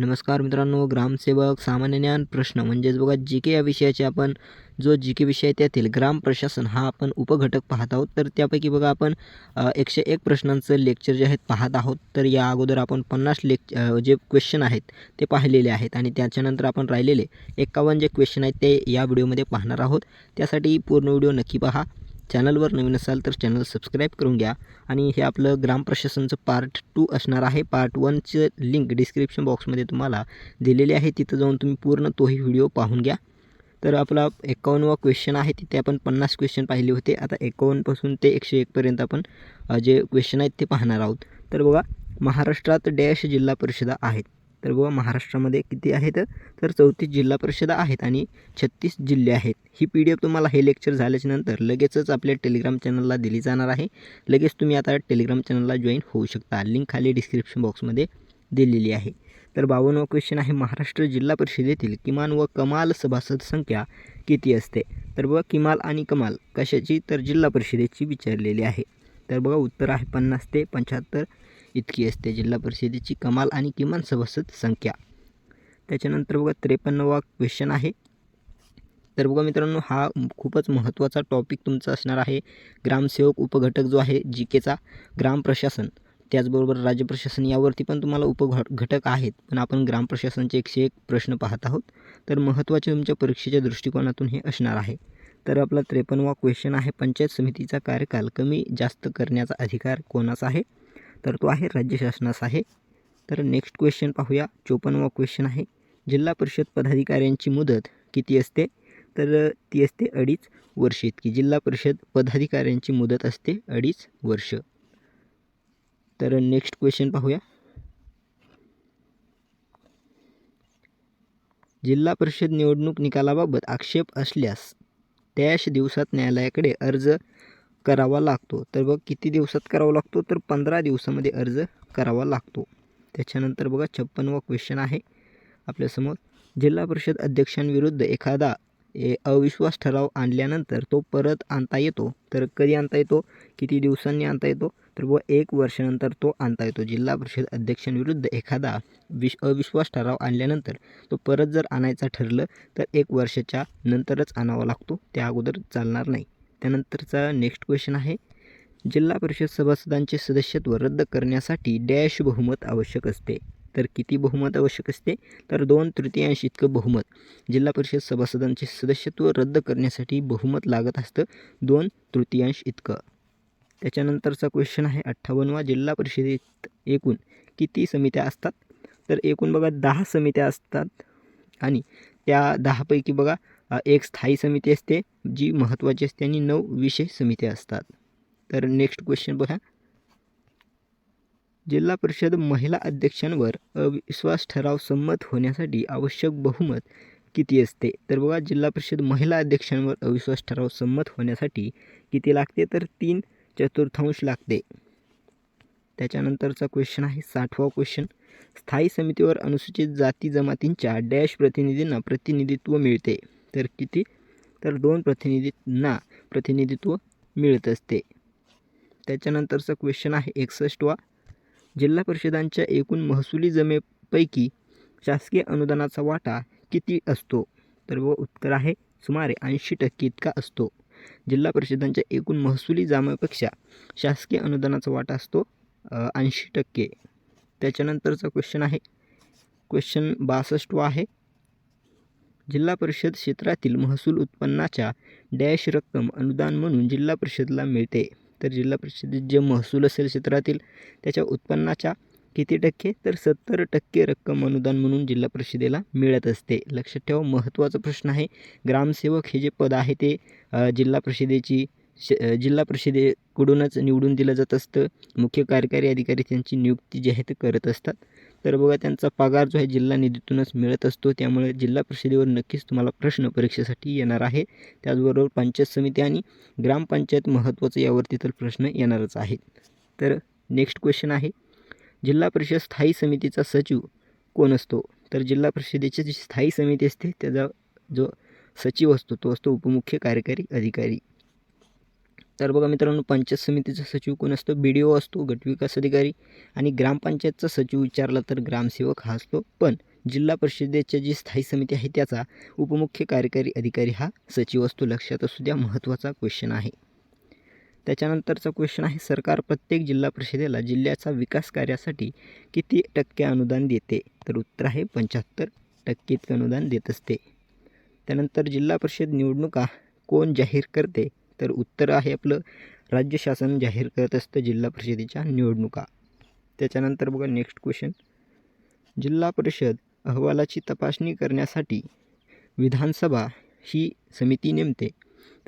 नमस्कार मित्रांनो ग्रामसेवक सामान्य ज्ञान प्रश्न. म्हणजेच बघा जी के या विषयाचे आपण जो जी के विषय त्यातील ग्राम प्रशासन हा आपण उपघटक पाहत आहोत. तर त्यापैकी बघा आपण एकशे एक प्रश्नांचं लेक्चर जे आहेत पाहत आहोत. तर या अगोदर आपण पन्नास लेक् जे क्वेश्चन आहेत ते पाहिलेले आहेत आणि त्याच्यानंतर आपण राहिलेले एकावन्न जे क्वेश्चन आहेत ते या व्हिडिओमध्ये पाहणार आहोत. त्यासाठी पूर्ण व्हिडिओ नक्की पहा. चॅनलवर नवीन असाल तर चॅनल सबस्क्राईब करून घ्या. आणि हे आपलं ग्राम प्रशासनचं पार्ट टू असणार आहे. पार्ट वनचं लिंक डिस्क्रिप्शन बॉक्समध्ये तुम्हाला दिलेली आहे. तिथं जाऊन तुम्ही पूर्ण तोही व्हिडिओ पाहून घ्या. तर आपला एकावन्नवा क्वेश्चन आहे. तिथे आपण पन्नास क्वेश्चन पाहिले होते. आता एकावन्नपासून ते एकशे एकपर्यंत आपण जे क्वेश्चन आहेत ते पाहणार आहोत. तर बघा महाराष्ट्रात डॅश जिल्हा परिषदा आहेत. तर गोवा महाराष्ट्रामध्ये किती आहेत? तर चौतीस जिल्हा परिषदा आहेत आणि छत्तीस जिल्हे आहेत. ही पी डी एफ तुम्हाला हे लेक्चर झाल्याच्यानंतर लगेचच आपल्या टेलिग्राम चॅनलला दिली जाणार आहे. लगेच तुम्ही आता टेलिग्राम चॅनलला जॉईन होऊ शकता. लिंक खाली डिस्क्रिप्शन बॉक्समध्ये दिलेली आहे. तर बावन्नवा क्वेश्चन आहे. महाराष्ट्र जिल्हा परिषदेतील किमान व कमाल सभासद संख्या किती असते? तर बघा किमाल आणि कमाल कशाची? तर जिल्हा परिषदेची विचारलेली आहे. तर बघा उत्तर आहे पन्नास ते पंच्याहत्तर. इतकी असते. जिल्हा परिषदेची कमाल आणि किमान सभासद संख्या. त्याच्यानंतर बघा त्रेपन्नवा क्वेश्चन आहे. तर बघा मित्रांनो हा खूपच महत्त्वाचा टॉपिक तुमचा असणार आहे. ग्रामसेवक उपघटक जो आहे जी केचा ग्राम प्रशासन. त्याचबरोबर राज्य प्रशासन यावरती पण तुम्हाला उपघ घटक आहेत. पण आपण ग्राम प्रशासनचे एकशे एक प्रश्न पाहत आहोत. तर महत्त्वाचे तुमच्या परीक्षेच्या दृष्टिकोनातून हे असणार आहे. तर आपला त्रेपन्नवा क्वेश्चन आहे पंचायत समितीचा कार्यकाल कमी जास्त करण्याचा अधिकार कोणाचा आहे? तर तो आहे राज्य शासनाचा आहे. तर नेक्स्ट क्वेश्चन पाहूया. चोपन्नवा क्वेश्चन आहे. जिल्हा परिषद पदाधिकाऱ्यांची मुदत किती असते? तर ती असते अडीच वर्ष इतकी. जिल्हा परिषद पदाधिकाऱ्यांची मुदत असते अडीच वर्ष. तर नेक्स्ट क्वेश्चन पाहूया. जिल्हा परिषद निवडणूक निकालाबाबत आक्षेप असल्यास त्याच दिवसात न्यायालयाकडे अर्ज करावा लागतो. तर बघ किती दिवसात करावा लागतो? तर पंधरा दिवसामध्ये अर्ज करावा लागतो. त्याच्यानंतर बघा छप्पनवा क्वेश्चन आहे आपल्यासमोर जिल्हा परिषद अध्यक्षांविरुद्ध एखादा ए अविश्वास ठराव आणल्यानंतर तो परत आणता येतो. तर कधी आणता येतो? किती दिवसांनी आणता येतो? तर व एक वर्षानंतर तो आणता येतो. जिल्हा परिषद अध्यक्षांविरुद्ध एखादा विश अविश्वास ठराव आणल्यानंतर तो परत जर आणायचा ठरलं तर एक वर्षाच्या नंतरच आणावा लागतो. त्या अगोदर चालणार नाही. त्यानंतरचा नेक्स्ट क्वेश्चन आहे. जिल्हा परिषद सभासदांचे सदस्यत्व रद्द करण्यासाठी डॅश बहुमत आवश्यक असते. तर किती बहुमत आवश्यक असते? तर दोन तृतीयांश इतकं बहुमत. जिल्हा परिषद सभासदांचे सदस्यत्व रद्द करण्यासाठी बहुमत लागत असतं. दोन तृतीयांश इतकं. त्याच्यानंतरचा क्वेश्चन आहे अठ्ठावन्नवा. जिल्हा परिषदेत एकूण किती समित्या असतात? तर एकूण बघा दहा समित्या असतात. आणि त्या दहापैकी बघा एक स्थायी समिती असते जी महत्त्वाची असते आणि नऊ विशेष समित्या असतात. तर नेक्स्ट क्वेश्चन बघा. जिल्हा परिषद महिला अध्यक्षांवर अविश्वास ठराव संमत होण्यासाठी आवश्यक बहुमत किती असते? तर बघा जिल्हा परिषद महिला अध्यक्षांवर अविश्वास ठराव संमत होण्यासाठी किती लागते? तर तीन चतुर्थांश लागते. त्याच्यानंतरचा क्वेश्चन आहे साठवा क्वेश्चन स्थायी समितीवर अनुसूचित जाती जमातींच्या डॅश प्रतिनिधींना प्रतिनिधित्व मिळते. तर किती? तर दोन प्रतिनिधींना प्रतिनिधित्व मिळत असते. त्याच्यानंतरचा क्वेश्चन आहे एकसष्टवा. जिल्हा परिषदांच्या एकूण महसुली जमेपैकी शासकीय अनुदानाचा वाटा किती असतो? तर व उत्तर आहे सुमारे ऐंशी टक्के इतका असतो. जिल्हा परिषदांच्या एकूण महसुली जमेपेक्षा शासकीय अनुदानाचा वाटा असतो ऐंशी टक्के. त्याच्यानंतरचा क्वेश्चन आहे क्वेश्चन बासष्टवा आहे. जिल्हा परिषद क्षेत्रातील महसूल उत्पन्नाच्या डॅश रक्कम अनुदान म्हणून जिल्हा परिषदला मिळते. तर जिल्हा परिषदेत जे महसूल असेल क्षेत्रातील त्याच्या उत्पन्नाच्या किती टक्के? तर सत्तर टक्के रक्कम अनुदान म्हणून जिल्हा परिषदेला मिळत असते. लक्षात ठेवा महत्त्वाचा प्रश्न आहे. ग्रामसेवक हे जे पद आहे ते जिल्हा परिषदेची श जिल्हा परिषदेकडूनच निवडून दिलं जात असतं. मुख्य कार्यकारी अधिकारी त्यांची नियुक्ती जी आहे ते करत असतात. तर बघा त्यांचा पगार जो आहे जिल्हा निधीतूनच मिळत असतो. त्यामुळे जिल्हा परिषदेवर नक्कीच तुम्हाला प्रश्न परीक्षेसाठी येणार आहे. त्याचबरोबर पंचायत समिती आणि ग्रामपंचायत महत्त्वाचं यावरती तर प्रश्न येणारच आहेत. तर नेक्स्ट क्वेश्चन आहे जिल्हा परिषद स्थायी समितीचा सचिव कोण असतो? तर जिल्हा परिषदेची जी स्थायी समिती असते त्याचा जो सचिव असतो तो असतो उपमुख्य कार्यकारी अधिकारी. तर बघा मित्रांनो पंचायत समितीचा सचिव कोण असतो? बी डी ओ असतो गटविकास अधिकारी आणि ग्रामपंचायतचा सचिव विचारला तर ग्रामसेवक हा असतो. पण जिल्हा परिषदेच्या जी स्थायी समिती आहे त्याचा उपमुख्य कार्यकारी अधिकारी हा सचिव असतो. लक्षात असू द्या महत्त्वाचा क्वेश्चन आहे. त्याच्यानंतरचा क्वेश्चन आहे सरकार प्रत्येक जिल्हा परिषदेला जिल्ह्याचा विकास कार्यासाठी किती टक्के अनुदान देते? तर उत्तर आहे पंच्याहत्तर टक्के इतकं अनुदान देत असते. त्यानंतर जिल्हा परिषद निवडणुका कोण जाहीर करते? तर उत्तर आहे आपलं राज्य शासन जाहीर करत असतं जिल्हा परिषदेच्या निवडणुका. त्याच्यानंतर बघा नेक्स्ट क्वेश्चन जिल्हा परिषद अहवालाची तपासणी करण्यासाठी विधानसभा ही समिती नेमते.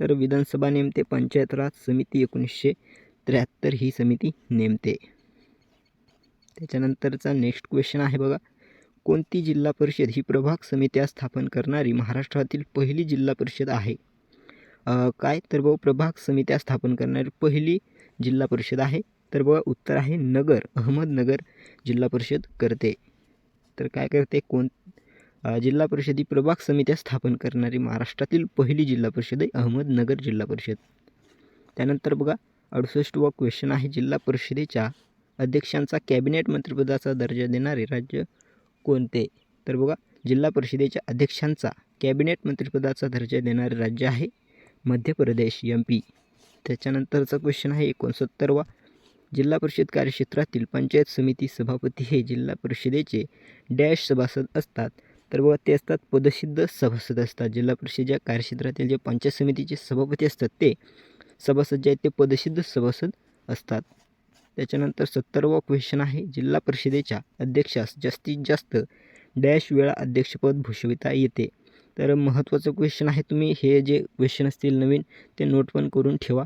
तर विधानसभा नेमते पंचायत राज समिती एकोणीसशे त्र्याहत्तर ही समिती नेमते. त्याच्यानंतरचा नेक्स्ट क्वेश्चन आहे बघा. कोणती जिल्हा परिषद ही प्रभाग समित्या स्थापन करणारी महाराष्ट्रातील पहिली जिल्हा परिषद आहे? काय? तर बघा प्रभाग समित्या स्थापन करणारी पहिली जिल्हा परिषद आहे. तर बघा उत्तर आहे नगर अहमदनगर जिल्हा परिषद करते. तर काय करते? कोण? जिल्हा परिषद ही प्रभाग समित्या स्थापन करणारी महाराष्ट्रातील पहिली जिल्हा परिषद आहे अहमदनगर जिल्हा परिषद. त्यानंतर बघा अडुसष्ट व क्वेश्चन आहे. जिल्हा परिषदेच्या अध्यक्षांचा कॅबिनेट मंत्रिपदाचा दर्जा देणारे राज्य कोणते? तर बघा जिल्हा परिषदेच्या अध्यक्षांचा कॅबिनेट मंत्रिपदाचा दर्जा देणारे राज्य आहे मध्य प्रदेश एम पी त्याच्यानंतरचा क्वेश्चन आहे एकोणसत्तरवा. जिल्हा परिषद कार्यक्षेत्रातील पंचायत समिती सभापती हे जिल्हा परिषदेचे डॅश सभासद असतात. तर बघा ते असतात पदसिद्ध सभासद असतात. जिल्हा परिषदेच्या कार्यक्षेत्रातील जे पंचायत समितीचे सभापती असतात ते सभासद जे आहेत ते पदसिद्ध सभासद असतात. त्याच्यानंतर सत्तरवा क्वेश्चन आहे. जिल्हा परिषदेच्या अध्यक्षास जास्तीत जास्त डॅश वेळा अध्यक्षपद भूषविता येते. तर महत्त्वाचं क्वेश्चन आहे तुम्ही हे जे क्वेश्चन असतील नवीन ते नोट पण करून ठेवा.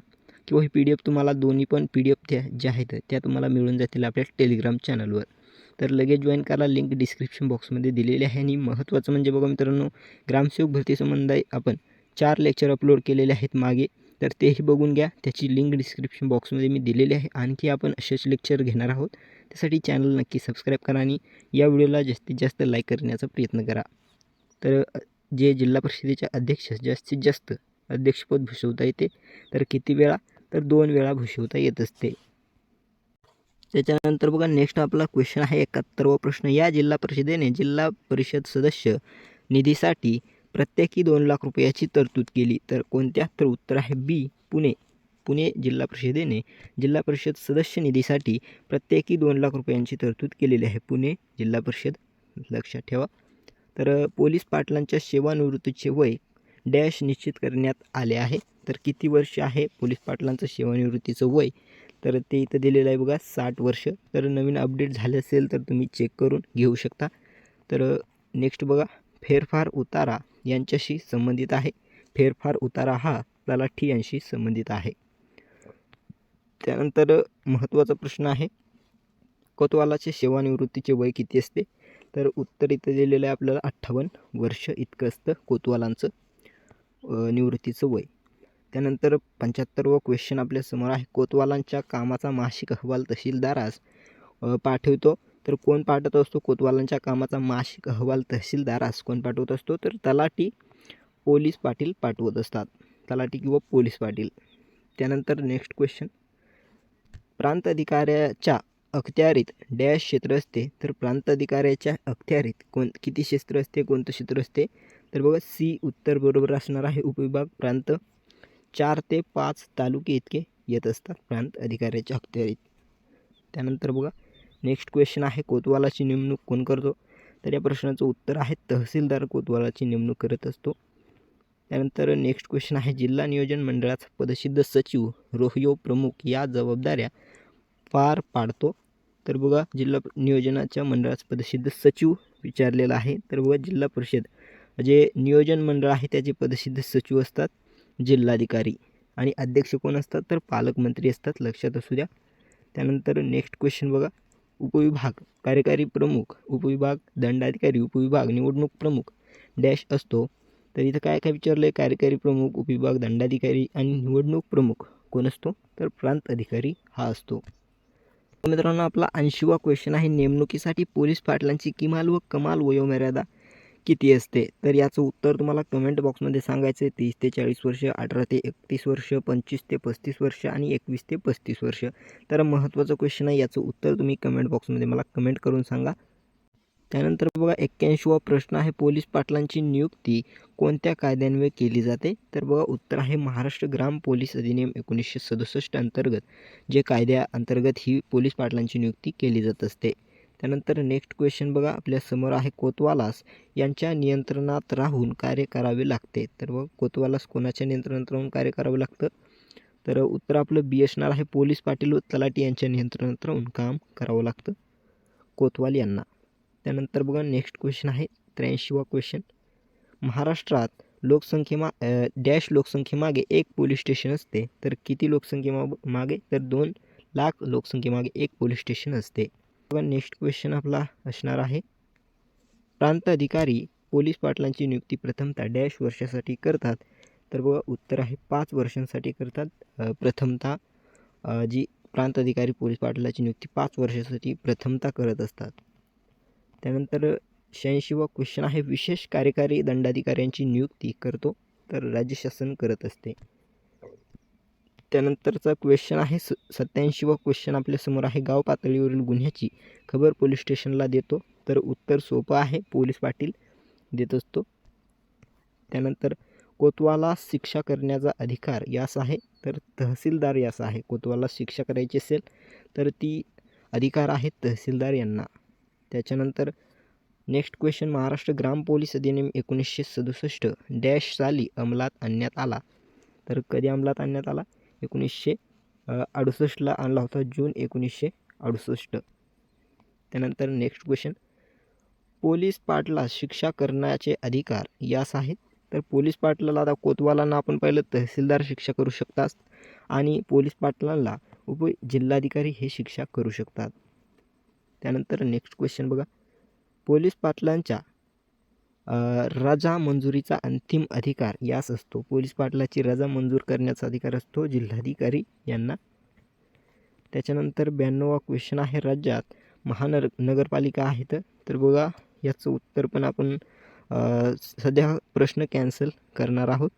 किंवा ही पी डी एफ तुम्हाला दोन्ही पण पी डी एफ त्या ज्या आहेत त्या तुम्हाला मिळून जातील आपल्या टेलिग्राम चॅनलवर तर लगेच जॉईन करा लिंक डिस्क्रिप्शन बॉक्समध्ये दिलेली आहे. आणि महत्त्वाचं म्हणजे बघा मित्रांनो ग्रामसेवक भरतीसंबंधी आपण चार लेक्चर अपलोड केलेले आहेत मागे. तर तेही बघून घ्या त्याची लिंक डिस्क्रिप्शन बॉक्समध्ये मी दिलेली आहे. आणखी आपण असेच लेक्चर घेणार आहोत. त्यासाठी चॅनल नक्की सबस्क्राईब करा आणि या व्हिडिओला जास्तीत जास्त लाईक करण्याचा प्रयत्न करा. तर जे जिल्हा परिषदेच्या अध्यक्ष जास्तीत जास्त अध्यक्षपद भूषवता येते तर किती वेळा? तर दोन वेळा भूषवता येत असते. त्याच्यानंतर बघा नेक्स्ट आपला क्वेश्चन आहे एकाहत्तरवा प्रश्न. या जिल्हा परिषदेने जिल्हा परिषद सदस्य निधीसाठी प्रत्येकी दोन लाख रुपयाची तरतूद केली. तर कोणत्या? तर उत्तर आहे बी पुणे. पुणे जिल्हा परिषदेने जिल्हा परिषद सदस्य निधीसाठी प्रत्येकी दोन लाख रुपयांची तरतूद केलेली आहे. पुणे जिल्हा परिषद लक्षात ठेवा. तर पोलीस पाटलांच्या सेवानिवृत्तीचे वय डॅश निश्चित करण्यात आले आहे. तर किती वर्ष आहे पोलीस पाटलांचं सेवानिवृत्तीचं वय? तर ते इथं दिलेलं आहे बघा साठ वर्ष. तर नवीन अपडेट झाले असेल तर तुम्ही चेक करून घेऊ शकता. तर नेक्स्ट बघा फेरफार उतारा यांच्याशी संबंधित आहे. फेरफार उतारा हा तलाठी यांशी संबंधित आहे. त्यानंतर महत्त्वाचा प्रश्न आहे कोतवालाचे सेवानिवृत्तीचे वय किती असते? तर उत्तर इथं दिलेलं आहे आपल्याला अठ्ठावन्न वर्ष इतकं असतं कोतवालांचं निवृत्तीचं वय. त्यानंतर पंच्याहत्तरवं क्वेश्चन आपल्यासमोर आहे. कोतवालांच्या कामाचा मासिक अहवाल तहसीलदारास पाठवतो. तर कोण पाठवत असतो? कोतवालांच्या कामाचा मासिक अहवाल तहसीलदारास कोण पाठवत असतो? तर तलाठी पोलीस पाटील पाठवत असतात. तलाठी किंवा पोलीस पाटील. त्यानंतर नेक्स्ट क्वेश्चन प्रांत अधिकाऱ्याच्या अखत्यारीत डॅश क्षेत्र असते तर प्रांत अधिकाऱ्याच्या अखत्यारीत कोण किती क्षेत्र असते कोणतं क्षेत्र असते? तर बघा सी उत्तर बरोबर असणार आहे उपविभाग. प्रांत चार ते पाच तालुके इतके येत असतात प्रांत अधिकाऱ्याच्या अखत्यारीत. त्यानंतर बघा नेक्स्ट क्वेश्चन आहे कोतवालाची नेमणूक कोण करतो? तर या प्रश्नाचं उत्तर आहे तहसीलदार कोतवालाची नेमणूक करत असतो. त्यानंतर नेक्स्ट क्वेश्चन आहे जिल्हा नियोजन मंडळाचा पदसिद्ध सचिव रोहयो प्रमुख या जबाबदाऱ्या पार पाडतो. तर बघा जिल्हा नियोजनाच्या मंडळाचा पदसिद्ध सचिव विचारलेला आहे. तर बघा जिल्हा परिषद. जे नियोजन मंडळ आहे त्याचे पदसिद्ध सचिव असतात जिल्हाधिकारी आणि अध्यक्ष कोण असतात? तर पालकमंत्री असतात लक्षात असू द्या. त्यानंतर नेक्स्ट क्वेश्चन बघा. उपविभाग. कार्यकारी प्रमुख उपविभाग दंडाधिकारी उपविभाग निवडणूक प्रमुख डॅश असतो. तर इथं काय काय विचारलं आहे कार्यकारी प्रमुख उपविभाग दंडाधिकारी आणि निवडणूक प्रमुख कोण असतो? तर प्रांत अधिकारी हा असतो. मित्रांनो आपला ऐंशीवा क्वेश्चन आहे नेमणुकीसाठी पोलीस पाटलांची किमाल व कमाल वयोमर्यादा किती असते? तर याचं उत्तर तुम्हाला कमेंट बॉक्समध्ये सांगायचं आहे तीस ते चाळीस वर्ष अठरा ते एकतीस वर्ष पंचवीस ते पस्तीस वर्ष आणि एकवीस ते पस्तीस वर्ष. तर महत्त्वाचं क्वेश्चन आहे याचं उत्तर तुम्ही कमेंट बॉक्समध्ये मला कमेंट करून सांगा. त्यानंतर बघा एक्क्याऐंशीवा प्रश्न आहे. पोलीस पाटलांची नियुक्ती कोणत्या कायद्यान्वये केली जाते? तर बघा उत्तर आहे महाराष्ट्र ग्राम पोलीस अधिनियम एकोणीसशे सदुसष्ट अंतर्गत जे कायद्या अंतर्गत ही पोलीस पाटलांची नियुक्ती केली जात असते. त्यानंतर नेक्स्ट क्वेश्चन बघा आपल्यासमोर आहे कोतवालास. यांच्या नियंत्रणात राहून कार्य करावे लागते. तर बघ कोतवालास कोणाच्या नियंत्रणात राहून कार्य करावं लागतं? तर उत्तर आपलं बी असणार आहे. पोलीस पाटील व तलाटी यांच्या नियंत्रणात राहून काम करावं लागतं. कोतवाल यांना. त्यानंतर बघा नेक्स्ट क्वेश्चन आहे त्र्याऐंशीवा क्वेश्चन महाराष्ट्रात लोकसंख्येमा डॅश लोकसंख्येमागे एक पोलीस स्टेशन असते. तर किती लोकसंख्येमा मागे? तर दोन लाख लोकसंख्येमागे एक पोलीस स्टेशन असते. बघा नेक्स्ट क्वेश्चन आपला असणार आहे. प्रांत अधिकारी पोलीस पाटलांची नियुक्ती प्रथमतः डॅश वर्षासाठी करतात. तर बघा उत्तर आहे पाच वर्षांसाठी करतात. प्रथमतः जी प्रांत अधिकारी पोलीस पाटलाची नियुक्ती पाच वर्षासाठी प्रथमतः करत असतात. त्यानंतर शहाऐंशीवा क्वेश्चन आहे. विशेष कार्यकारी दंडाधिकाऱ्यांची नियुक्ती करतो तर राज्य शासन करत असते. त्यानंतरचा क्वेश्चन आहे. स सत्याऐंशीवा क्वेश्चन आपल्यासमोर आहे. गाव पातळीवरील गुन्ह्याची खबर पोलीस स्टेशनला देतो तर उत्तर सोपं आहे. पोलीस पाटील देत असतो. त्यानंतर कोतवाला शिक्षा करण्याचा अधिकार यास आहे तर तहसीलदार यास आहे. कोतवाला शिक्षा करायची असेल तर ती अधिकार आहेत तहसीलदार यांना. त्याच्यानंतर नेक्स्ट क्वेश्चन महाराष्ट्र ग्राम पोलीस अधिनियम एकोणीसशे सदुसष्ट डॅश साली अंमलात आणण्यात आला. तर कधी अंमलात आणण्यात आला? एकोणीसशे अडुसष्टला आणला होता जून एकोणीसशे अडुसष्ट. त्यानंतर नेक्स्ट क्वेश्चन पोलीस पाटला शिक्षा करण्याचे अधिकार यास आहेत? तर पोलीस पाटलाला आता कोतवालांना आपण पहिलं तहसीलदार शिक्षा करू शकतात आणि पोलीस पाटलांना उप जिल्हाधिकारी हे शिक्षा करू शकतात. त्यानंतर नेक्स्ट क्वेश्चन बघा. पोलीस पाटलांच्या रजा मंजुरीचा अंतिम अधिकार यास असतो. पोलीस पाटलाची रजा मंजूर करण्याचा अधिकार असतो जिल्हाधिकारी यांना. त्याच्यानंतर ब्याण्णवा क्वेश्चन आहे राज्यात. महानगर नगरपालिका आहेत. तर बघा याचं उत्तर पण आपण सध्या प्रश्न कॅन्सल करणार आहोत.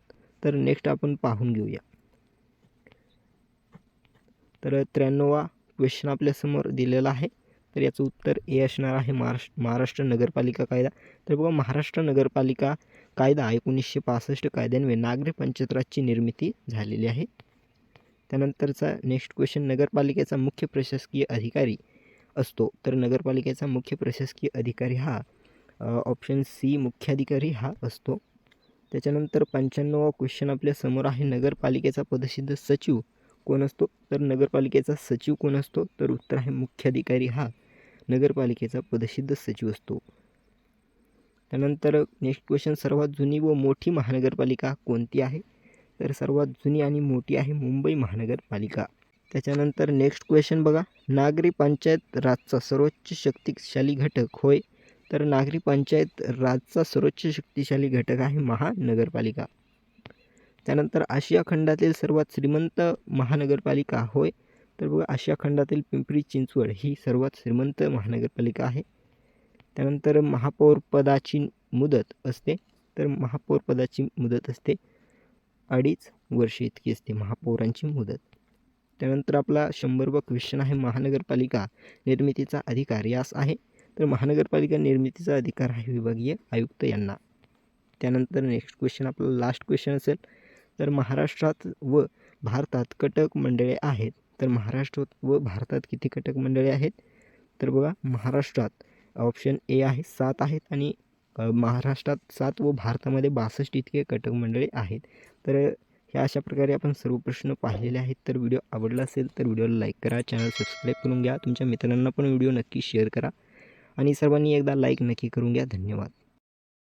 तर नेक्स्ट आपण पाहून घेऊया. तर त्र्याण्णवा क्वेश्चन आपल्यासमोर दिलेला आहे. तर याचं उत्तर ए असणार आहे महाराष्ट्र महाराष्ट्र नगरपालिका कायदा. तर बघा महाराष्ट्र नगरपालिका कायदा एकोणीसशे पासष्ट कायद्यान्वये नागरी पंचायत निर्मिती झालेली आहे. त्यानंतरचा नेक्स्ट क्वेश्चन नगरपालिकेचा मुख्य प्रशासकीय अधिकारी असतो. तर नगरपालिकेचा मुख्य प्रशासकीय अधिकारी हा ऑप्शन सी मुख्याधिकारी हा असतो. त्याच्यानंतर पंच्याण्णवा क्वेश्चन आपल्यासमोर आहे. नगरपालिकेचा पदसिद्ध सचिव कोण असतो? तर नगरपालिकेचा सचिव कोण असतो? तर उत्तर आहे मुख्याधिकारी हा नगरपालिकेचा पदसिद्ध सचिव असतो. त्यानंतर नेक्स्ट क्वेश्चन सर्वात जुनी व मोठी महानगरपालिका कोणती आहे? तर सर्वात जुनी आणि मोठी आहे मुंबई महानगरपालिका. त्याच्यानंतर नेक्स्ट क्वेश्चन बघा. नागरी पंचायत राजचा सर्वोच्च शक्तिशाली घटक होय. तर नागरी पंचायत राजचा सर्वोच्च शक्तिशाली घटक आहे महानगरपालिका. त्यानंतर आशिया खंडातील सर्वात श्रीमंत महानगरपालिका होय. तर बघा आशिया खंडातील पिंपरी चिंचवड ही सर्वात श्रीमंत महानगरपालिका आहे. त्यानंतर महापौरपदाची मुदत असते. तर महापौरपदाची मुदत असते. अडीच वर्षे इतकी असते महापौरांची मुदत. त्यानंतर आपला शंभरवा क्वेश्चन आहे महानगरपालिका निर्मितीचा अधिकार यास आहे. तर महानगरपालिका निर्मितीचा अधिकार आहे विभागीय आयुक्त यांना. त्यानंतर नेक्स्ट क्वेश्चन आपला लास्ट क्वेश्चन असेल. तर महाराष्ट्रात व भारतात कटक मंडळे आहेत. तर महाराष्ट्रात व भारतात किती कटक मंडळे आहेत? तर बघा महाराष्ट्रात ऑप्शन ए आहे सात आहेत आणि महाराष्ट्रात सात व भारतामध्ये बासष्ट इतके कटक मंडळे आहेत. तर ह्या अशा प्रकारे आपण सर्व प्रश्न पाहिलेले आहेत. तर व्हिडिओ आवडला असेल तर व्हिडिओला लाईक करा चॅनल सबस्क्राईब करून घ्या. तुमच्या मित्रांना पण व्हिडिओ नक्की शेअर करा. आणि सर्वांनी एकदा लाईक नक्की करून घ्या. धन्यवाद.